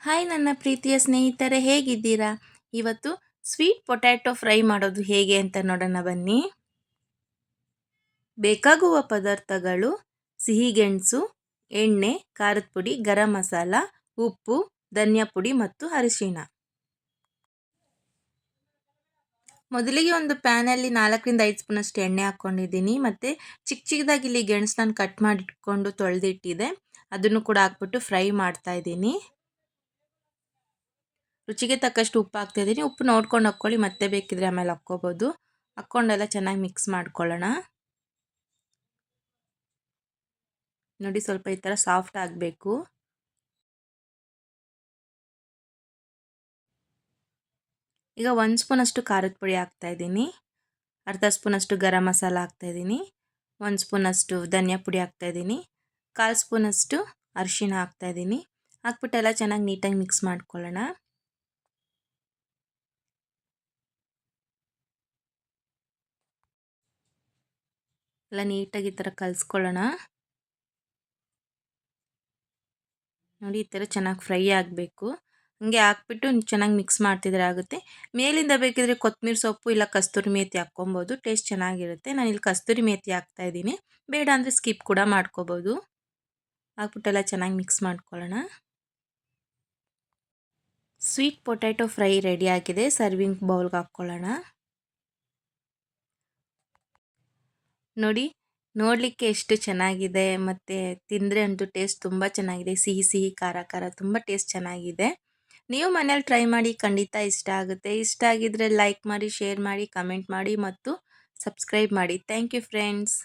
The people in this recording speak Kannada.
ಹಾಯ್ ನನ್ನ ಪ್ರೀತಿಯ ಸ್ನೇಹಿತರೆ, ಹೇಗಿದ್ದೀರಾ? ಇವತ್ತು ಸ್ವೀಟ್ ಪೊಟ್ಯಾಟೊ ಫ್ರೈ ಮಾಡೋದು ಹೇಗೆ ಅಂತ ನೋಡೋಣ ಬನ್ನಿ. ಬೇಕಾಗುವ ಪದಾರ್ಥಗಳು ಸಿಹಿಗೆಣಸು ಎಣ್ಣೆ, ಖಾರದ ಪುಡಿ, ಗರಂ ಮಸಾಲ, ಉಪ್ಪು, ಧನಿಯಾ ಪುಡಿ ಮತ್ತು ಅರಿಶಿಣ. ಮೊದಲಿಗೆ ಒಂದು ಪ್ಯಾನಲ್ಲಿ ನಾಲ್ಕರಿಂದ ಐದು ಸ್ಪೂನಷ್ಟು ಎಣ್ಣೆ ಹಾಕ್ಕೊಂಡಿದ್ದೀನಿ. ಮತ್ತು ಚಿಕ್ಕ ಚಿಕ್ಕದಾಗಿ ಇಲ್ಲಿ ಗೆಣಸು ನಾನು ಕಟ್ ಮಾಡಿಟ್ಕೊಂಡು ತೊಳೆದಿಟ್ಟಿದೆ. ಅದನ್ನು ಕೂಡ ಹಾಕ್ಬಿಟ್ಟು ಫ್ರೈ ಮಾಡ್ತಾ ಇದ್ದೀನಿ. ರುಚಿಗೆ ತಕ್ಕಷ್ಟು ಉಪ್ಪು ಹಾಕ್ತಾ ಇದ್ದೀನಿ ಉಪ್ಪು ನೋಡ್ಕೊಂಡು ಹಾಕ್ಕೊಳ್ಳಿ. ಮತ್ತೆ ಬೇಕಿದ್ರೆ ಆಮೇಲೆ ಹಾಕ್ಕೋಬೋದು. ಹಾಕ್ಕೊಂಡೆಲ್ಲ ಚೆನ್ನಾಗಿ ಮಿಕ್ಸ್ ಮಾಡ್ಕೊಳ್ಳೋಣ. ನೋಡಿ ಸ್ವಲ್ಪ ಈ ಥರ ಸಾಫ್ಟ್ ಆಗಬೇಕು. ಈಗ ಒಂದು ಸ್ಪೂನಷ್ಟು ಖಾರದ ಪುಡಿ ಹಾಕ್ತಾಯಿದ್ದೀನಿ ಅರ್ಧ ಸ್ಪೂನಷ್ಟು ಗರಂ ಮಸಾಲ ಹಾಕ್ತಾಯಿದ್ದೀನಿ ಒಂದು ಸ್ಪೂನಷ್ಟು ಧನಿಯಾ ಪುಡಿ ಹಾಕ್ತಾಯಿದ್ದೀನಿ ಕಾಲು ಸ್ಪೂನಷ್ಟು ಅರಿಶಿನ ಹಾಕ್ತಾಯಿದ್ದೀನಿ ಹಾಕ್ಬಿಟ್ಟೆಲ್ಲ ಚೆನ್ನಾಗಿ ನೀಟಾಗಿ ಮಿಕ್ಸ್ ಮಾಡ್ಕೊಳ್ಳೋಣ. ಎಲ್ಲ ನೀಟಾಗಿ ಈ ಥರ ಕಲಿಸ್ಕೊಳ್ಳೋಣ. ನೋಡಿ ಈ ಥರ ಚೆನ್ನಾಗಿ ಫ್ರೈ ಆಗಬೇಕು. ಹಂಗೆ ಹಾಕ್ಬಿಟ್ಟು ಚೆನ್ನಾಗಿ ಮಿಕ್ಸ್ ಮಾಡ್ತಿದ್ರೆ ಆಗುತ್ತೆ. ಮೇಲಿಂದ ಬೇಕಿದ್ರೆ ಕೊತ್ತಂಬರಿ ಸೊಪ್ಪು ಇಲ್ಲ ಕಸ್ತೂರಿ ಮೇತಿ ಹಾಕ್ಕೊಬೋದು. ಟೇಸ್ಟ್ ಚೆನ್ನಾಗಿರುತ್ತೆ. ನಾನು ಇಲ್ಲಿ ಕಸ್ತೂರಿ ಮೇತಿ ಹಾಕ್ತಾ ಇದ್ದೀನಿ. ಬೇಡ ಅಂದರೆ ಸ್ಕಿಪ್ ಕೂಡ ಮಾಡ್ಕೋಬೋದು. ಹಾಕ್ಬಿಟ್ಟೆಲ್ಲ ಚೆನ್ನಾಗಿ ಮಿಕ್ಸ್ ಮಾಡ್ಕೊಳ್ಳೋಣ. ಸ್ವೀಟ್ ಪೊಟ್ಯಾಟೊ ಫ್ರೈ ರೆಡಿ ಆಗಿದೆ. ಸರ್ವಿಂಗ್ ಬೌಲ್ಗೆ ಹಾಕ್ಕೊಳ್ಳೋಣ. ನೋಡಿ, ನೋಡಲಿಕ್ಕೆ ಎಷ್ಟು ಚೆನ್ನಾಗಿದೆ, ಮತ್ತು ತಿಂದರೆ ಅಂತೂ ಟೇಸ್ಟ್ ತುಂಬ ಚೆನ್ನಾಗಿದೆ. ಸಿಹಿ ಸಿಹಿ, ಖಾರ ಖಾರ ತುಂಬ ಟೇಸ್ಟ್ ಚೆನ್ನಾಗಿದೆ. ನೀವು ಮನೇಲಿ ಟ್ರೈ ಮಾಡಿ, ಖಂಡಿತ ಇಷ್ಟ ಆಗುತ್ತೆ. ಇಷ್ಟ ಆಗಿದ್ದರೆ ಲೈಕ್ ಮಾಡಿ, ಶೇರ್ ಮಾಡಿ, ಕಮೆಂಟ್ ಮಾಡಿ ಮತ್ತು ಸಬ್ಸ್ಕ್ರೈಬ್ ಮಾಡಿ. Thank you friends.